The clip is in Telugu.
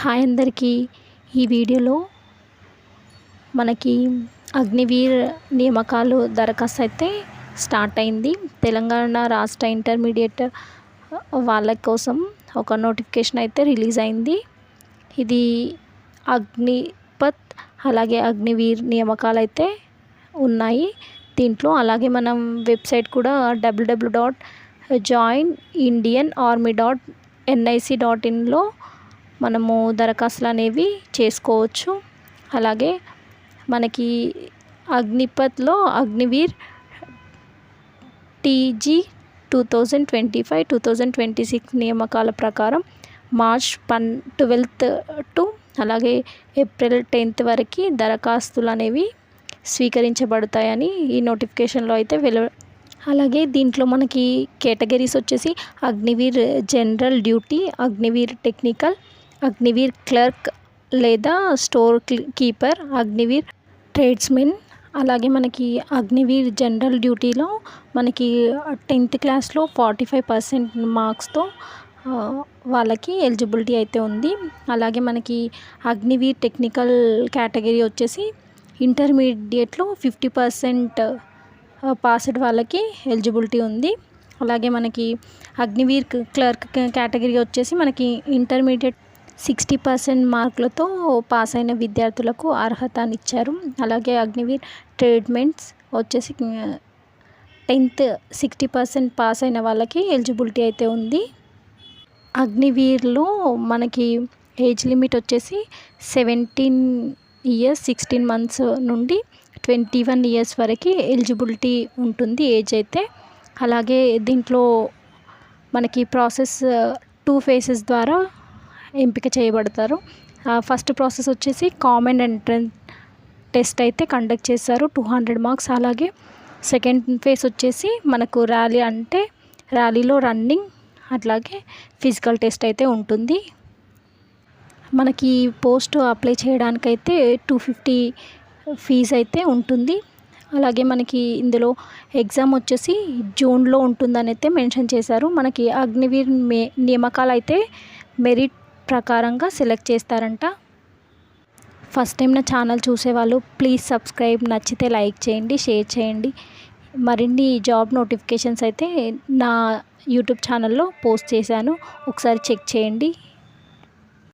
హాయ్ అందరికీ. ఈ వీడియోలో మనకి అగ్నివీర్ నియామకాలు దరఖాస్తు అయితే స్టార్ట్ అయింది. తెలంగాణ రాష్ట్ర ఇంటర్మీడియట్ వాళ్ళ కోసం ఒక నోటిఫికేషన్ అయితే రిలీజ్ అయింది. ఇది అగ్నిపత్ అలాగే అగ్నివీర్ నియామకాలు అయితే ఉన్నాయి. దీంట్లో అలాగే మనం వెబ్సైట్ కూడా WW dot join Indian army dot NIC dot ఇన్లో మనము దరఖాస్తులు అనేవి చేసుకోవచ్చు. అలాగే మనకి అగ్నిపత్లో Agniveer TG two thousand twenty five two thousand twenty six నియామకాల ప్రకారం మార్చ్ పన్ ట్వెల్త్ టు అలాగే ఏప్రిల్ టెన్త్ వరకు దరఖాస్తులు అనేవి స్వీకరించబడతాయని ఈ నోటిఫికేషన్లో అయితే వెలు అలాగే దీంట్లో మనకి కేటగిరీస్ వచ్చేసి Agniveer general duty Agniveer technical Agniveer clerk లేదా స్టోర్ కీపర్ అగ్నివీర్ ట్రేడ్స్మెన్. అలాగే మనకి అగ్నివీర్ జనరల్ డ్యూటీలో మనకి టెన్త్ క్లాస్లో ఫార్టీ ఫైవ్ పర్సెంట్ మార్క్స్తో వాళ్ళకి ఎలిజిబిలిటీ అయితే ఉంది. అలాగే మనకి అగ్నివీర్ టెక్నికల్ కేటగిరీ వచ్చేసి ఇంటర్మీడియట్లో ఫిఫ్టీ పర్సెంట్ పాస్డ్ వాళ్ళకి ఎలిజిబిలిటీ ఉంది. అలాగే మనకి అగ్నివీర్ క్లర్క్ కేటగిరీ వచ్చేసి మనకి ఇంటర్మీడియట్ సిక్స్టీ పర్సెంట్ మార్కులతో పాస్ అయిన విద్యార్థులకు అర్హతనిచ్చారు. అలాగే అగ్నివీర్ ట్రీట్మెంట్స్ వచ్చేసి టెన్త్ సిక్స్టీ పర్సెంట్ పాస్ అయిన వాళ్ళకి ఎలిజిబిలిటీ అయితే ఉంది. అగ్నివీర్లో మనకి ఏజ్ లిమిట్ వచ్చేసి సెవెంటీన్ ఇయర్స్ సిక్స్టీన్ మంత్స్ నుండి ట్వంటీ వన్ ఇయర్స్ వరకు ఎలిజిబిలిటీ ఉంటుంది ఏజ్ అయితే. అలాగే దీంట్లో మనకి ప్రాసెస్ టూ ఫేసెస్ ద్వారా ఎంపిక చేయబడతారు. ఫస్ట్ ప్రాసెస్ వచ్చేసి కామన్ ఎంట్రన్స్ టెస్ట్ అయితే కండక్ట్ చేశారు. టూ హండ్రెడ్ మార్క్స్ అలాగే. సెకండ్ ఫేస్ వచ్చేసి మనకు ర్యాలీ అంటే ర్యాలీలో రన్నింగ్ అట్లాగే ఫిజికల్ టెస్ట్ అయితే ఉంటుంది. మనకి పోస్ట్ అప్లై చేయడానికైతే టూ ఫిఫ్టీ ఫీజ్ అయితే ఉంటుంది. అలాగే మనకి ఇందులో ఎగ్జామ్ వచ్చేసి జూన్లో ఉంటుందని అయితే మెన్షన్ చేశారు. మనకి అగ్నివీర్ మే నియామకాలు అయితే మెరిట్ ప్రకారంగా సెలెక్ట్ చేస్తారంట. ఫస్ట్ టైం నా ఛానల్ చూసేవాళ్ళు ప్లీజ్ సబ్స్క్రైబ్. నచ్చితే లైక్ చేయండి షేర్ చేయండి. మరిన్ని జాబ్ నోటిఫికేషన్స్ అయితే నా యూట్యూబ్ ఛానల్లో పోస్ట్ చేశాను. ఒకసారి చెక్ చేయండి.